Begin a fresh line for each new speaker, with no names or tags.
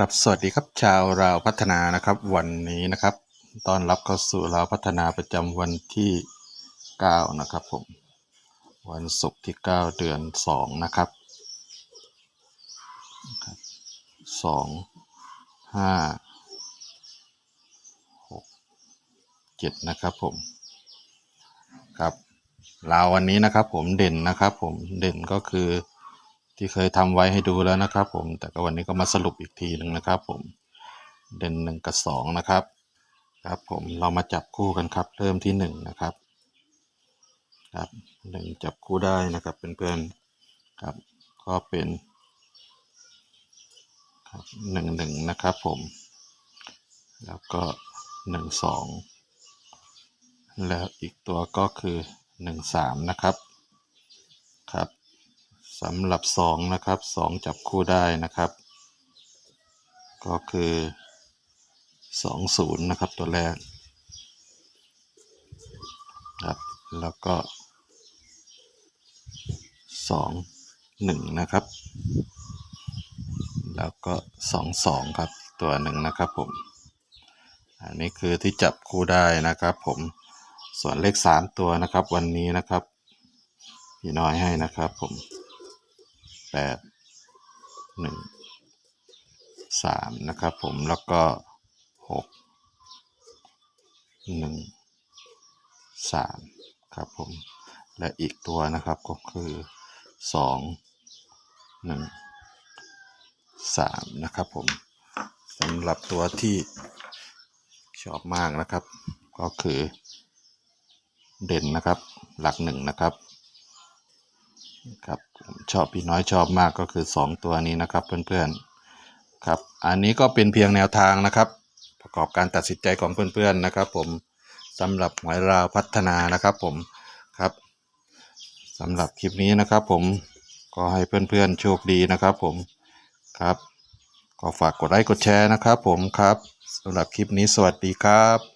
ครับสวัสดีครับชาวราวพัฒนานะครับ วันนี้นะครับตอนรับเข้าสู่ราวพัฒนาประจำวันที่ 9 นะครับผม วันศุกร์ที่ 9 เดือน 2 นะครับสองห้าหกเจ็ดนะครับผมครับราววันนี้นะครับผมเด่นนะครับผมเด่นก็คือ ที่เคยทำไว้ให้ดูแล้วนะครับ ผม แต่ก็วันนี้ก็มาสรุปอีกทีหนึ่งนะครับ ผม เด่นหนึ่งกับสองนะครับ ครับ ผมเรามาจับคู่กันครับ เริ่มที่หนึ่งนะครับครับหนึ่งจับคู่ได้นะครับเพื่อนๆครับ ก็เป็นครับหนึ่งหนึ่งนะครับผม แล้วก็หนึ่งสองแล้วอีกตัวก็คือหนึ่งสามนะครับครับ สำหรับสองนะครับสองจับคู่ได้นะครับ ก็คือสองศูนย์นะครับตัวแรกครับแล้วก็สองหนึ่งนะครับ แล้วก็สองสองครับตัวหนึ่งนะครับผม อันนี้คือที่จับคู่ได้นะครับผมส่วนเลขสามตัวนะครับวันนี้นะครับพี่น้อยให้นะครับผม แปดหนึ่งสามนะครับผมแล้วก็หกหนึ่งสามครับผม และอีกตัวนะครับก็คือสองหนึ่งสามนะครับผมสำหรับตัวที่ชอบมากนะครับ ก็คือเด่นนะครับหลักหนึ่งนะครับครับผม ชอบพี่น้อยชอบมากก็คือ 2 ตัวนี้นะครับเพื่อนๆครับ อันนี้ก็เป็นเพียงแนวทางนะครับ ประกอบการตัดสินใจของเพื่อนๆนะครับ ผมสำหรับหวยราวพัฒนานะครับผมครับสำหรับคลิปนี้นะครับ ผมก็ให้เพื่อนๆโชคดีนะครับผมครับก็ฝากกดไลค์กดแชร์นะครับ ผมครับสำหรับคลิปนี้สวัสดีครับ